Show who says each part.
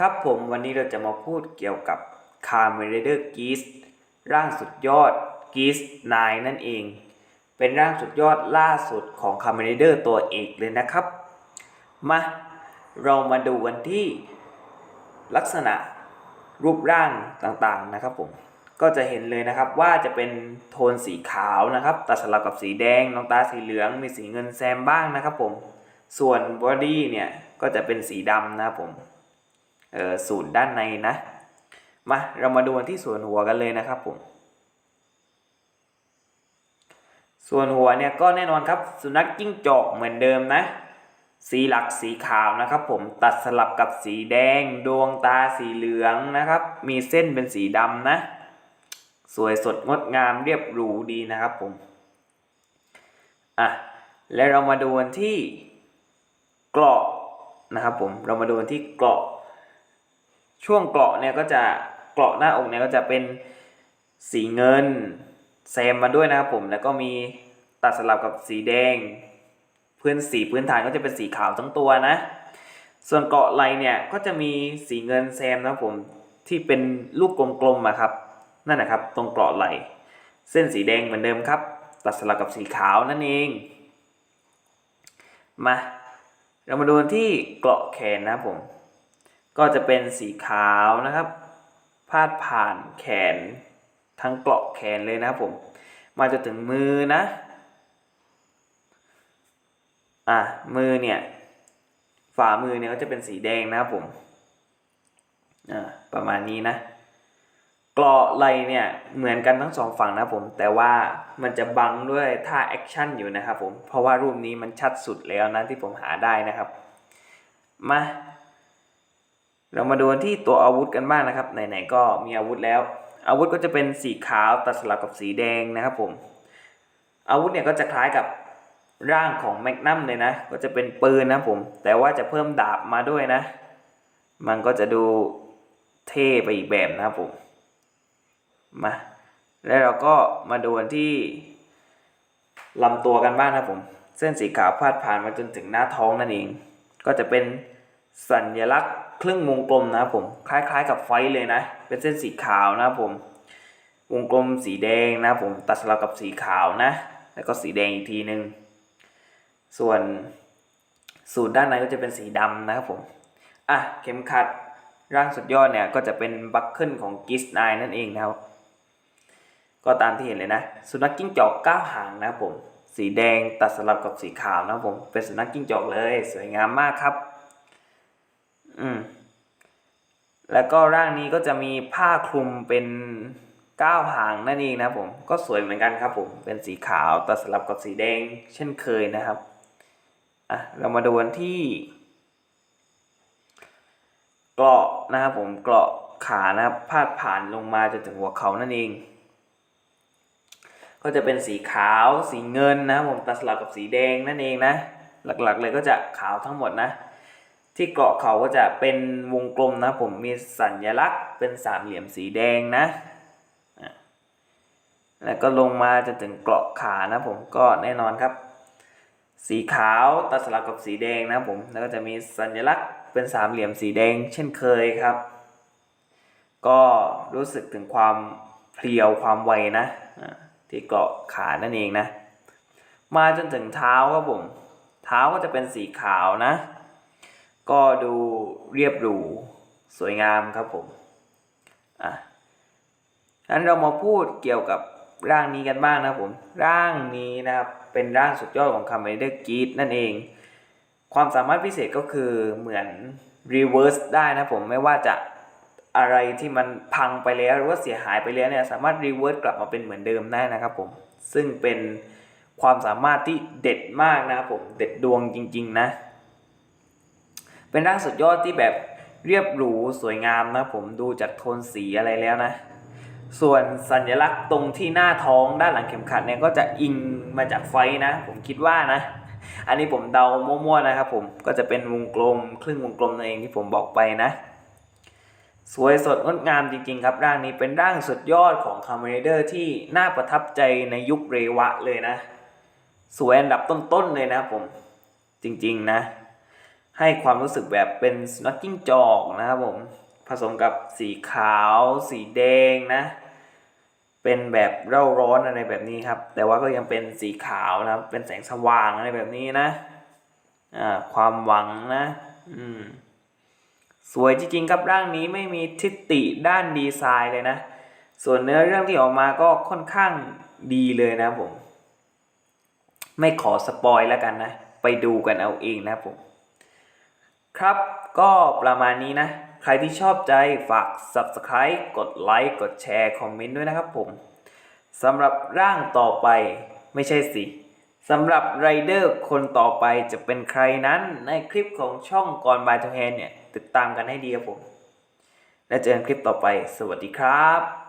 Speaker 1: ครับผมวันนี้เราจะมาพูดเกี่ยวกับ c a r m e r a d e r g e e s ร่างสุดยอด g e e s 9 นั่นเอง เป็นร่างสุดยอดล่าสุดของ c a r m e r a d e r ตัวเอกเลยนะครับ มาเรามาดูกันที่ลักษณะรูปร่างต่างๆนะครับผม ก็จะเห็นเลยนะครับว่าจะเป็นโทนสีขาวนะครับตัดสลับกับสีแดงน้องตาสีเหลือง มีสีเงินแซมบ้างนะครับผม ส่วนบอดี้เนี่ยก็จะเป็นสีดำนะครับผม สูตรด้านในนะ มาเรามาดูกันที่ส่วนหัวกันเลยนะครับผม ส่วนหัวเนี่ยก็แน่นอนครับ สุนัขจิ้งจอกเหมือนเดิมนะ สีหลักสีขาวนะครับ ผมตัดสลับกับสีแดง ดวงตาสีเหลืองนะครับ มีเส้นเป็นสีดำนะ สวยสดงดงามเรียบหรูดีนะครับผมอะแล้วเรามาดูกันที่เกราะนะครับผมเรามาดูกันที่เกราะ ช่วงเกราะเนี่ยก็จะเกราะหน้าอกเนี่ยก็จะเป็นสีเงินแซมมาด้วยนะครับผมแล้วก็มีตัดสลับกับสีแดง พื้นสีพื้นฐานก็จะเป็นสีขาวทั้งตัวนะ ส่วนเกราะไหลเนี่ยก็จะมีสีเงินแซมนะครับผมที่เป็นลูกกลมๆอะครับนั่นนะครับตรงเกราะไหล เส้นสีแดงเหมือนเดิมครับ ตัดสลับกับสีขาวนั่นเองมาเรามาดูที่เกราะแขนนะครับผม ก็จะเป็นสีขาวนะครับ พาดผ่านแขนทั้งเกราะแขนเลยนะครับผม มาจนถึงมือนะ อะ มือเนี่ย ฝ่ามือเนี่ยก็จะเป็นสีแดงนะครับผม อ่า ประมาณนี้นะเกราะไหลเนี่ยเหมือนกันทั้งสองฝั่งนะผม แต่ว่ามันจะบังด้วยท่าแอคชั่นอยู่นะครับผม เพราะว่ารูปนี้มันชัดสุดแล้วนะที่ผมหาได้นะครับ มา เรามาดูที่ตัวอาวุธกันบ้างนะครับไหนๆก็มีอาวุธแล้ว อาวุธก็จะเป็นสีขาวตัดสลับกับสีแดงนะครับผมอาวุธเนี่ยก็จะคล้ายกับร่างของแมกนัมเลยนะ ก็จะเป็นปืนนะผม แต่ว่าจะเพิ่มดาบมาด้วยนะ มันก็จะดูเท่ไปอีกแบบนะครับผมมาแล้วเราก็มาดูนที่ลำตัวกันบ้างนะผม เส้นสีขาวพาดผ่านมาจนถึงหน้าท้องนั่นเอง ก็จะเป็นสัญลักษณ์ ครึ่งวงกลมนะครับผมคล้ายๆ กับไฟเลยนะ เป็นเส้นสีขาวนะผมวงกลมสีแดงนะผมตัดสลับกับสีขาวนะ แล้วก็สีแดงอีกทีหนึ่งส่วนสูตรด้านในก็จะเป็นสีดำนะครับผมอะเข็มขัดร่างสุดยอดเนี่ยก็จะเป็นบัคเกิลของกิสไนนั่นเองนะครับก็ตามที่เห็นเลยนะ สุนัขจิ้งจอกเก้าหางนะครับผม สีแดงตัดสลับกับสีขาวนะครับผม เป็นสุนัขจิ้งจอกเลย สวยงามมากครับ อืมแล้วก็ร่างนี้ก็จะมีผ้าคลุมเป็นเก้าหางนั่นเองนะผม ก็สวยเหมือนกันครับผม เป็นสีขาวตัดสลับกับสีแดงเช่นเคยนะครับ อะ เรามาดูกันที่ เกราะนะครับผม เกราะขานะครับพาดผ่านลงมาจนถึงหัวเขานั่นเอง ก็จะเป็นสีขาว สีเงินนะครับผม ตัดสลับกับสีแดงนั่นเองนะ หลักๆเลยก็จะขาวทั้งหมดนะ ที่เกาะเขาก็จะเป็นวงกลมนะผมมีสัญลักษณ์เป็นสามเหลี่ยมสีแดงนะ แล้วก็ลงมาจนถึงเกาะขานะผมก็แน่นอนครับ สีขาวตัดสลับกับสีแดงนะผมแล้วก็จะมีสัญลักษณ์เป็นสามเหลี่ยมสีแดงเช่นเคยครับ ก็รู้สึกถึงความเพรียวความไวนะที่เกาะขานั่นเองนะ มาจนถึงเท้าครับผม เท้าก็จะเป็นสีขาวนะ ก็ดูเรียบหรูสวยงามครับผม อะงั้นเรามาพูดเกี่ยวกับร่างนี้กันบ้างนะผม ร่างนี้นะครับ เป็นร่างสุดยอดของคา m เ n เดอร์กีดนั่นเอง ความสามารถพิเศษก็คือเหมือนรีเวิร์สได้นะผม ไม่ว่าจะอะไรที่มันพังไปแล้วหรือว่าเสียหายไปแล้วเนี่ยสามารถรีเวิร์สกลับมาเป็นเหมือนเดิมได้นะครับผม ซึ่งเป็นความสามารถที่เด็ดมากนะครับผม เด็ดดวงจริง ๆ นะ เป็นร่างสุดยอดที่แบบเรียบหรูสวยงามนะผมดูจากโทนสีอะไรแล้วนะ ส่วนสัญลักษณ์ตรงที่หน้าท้องด้านหลังเข็มขัดเนี่ยก็จะอิงมาจากไฟนะ ผมคิดว่านะ อันนี้ผมเดามั่วๆนะครับผมก็จะเป็นวงกลม ครึ่งวงกลมนั่นเองที่ผมบอกไปนะ สวยสดงดงามจริงๆครับ ร่างนี้เป็นร่างสุดยอดของคา m เ n เดอร์ที่น่าประทับใจในยุคเรวะเลยนะ สวยอันดับต้นๆเลยนะผมจริงๆนะ ให้ความรู้สึกแบบเป็นสุนัขจิ้งจอกนะครับผม ผสมกับสีขาว สีแดงนะ เป็นแบบเร่าร้อนอะไรแบบนี้ครับ แต่ว่าก็ยังเป็นสีขาวนะครับ เป็นแสงสว่างอะไรแบบนี้นะอ่าความหวังนะ อืมสวยจริงๆครับร่างนี้ไม่มีทิฏฐิด้านดีไซน์เลยนะ ส่วนเนื้อเรื่องที่ออกมาก็ค่อนข้างดีเลยนะผม ไม่ขอสปอยแล้วกันนะ ไปดูกันเอาเองนะผม ครับ ก็ประมาณนี้นะ ใครที่ชอบใจฝาก subscribe กดไลค์ กดแชร์ คอมเมนต์ด้วยนะครับผมสำหรับร่างต่อไปไม่ใช่สิสำหรับไรเดอร์คนต่อไปจะเป็นใครนั้นในคลิปของช่องก่อนบายทูแฮนเนี่ย ติดตามกันให้ดีครับผม แล้วเจอกันคลิปต่อไป สวัสดีครับ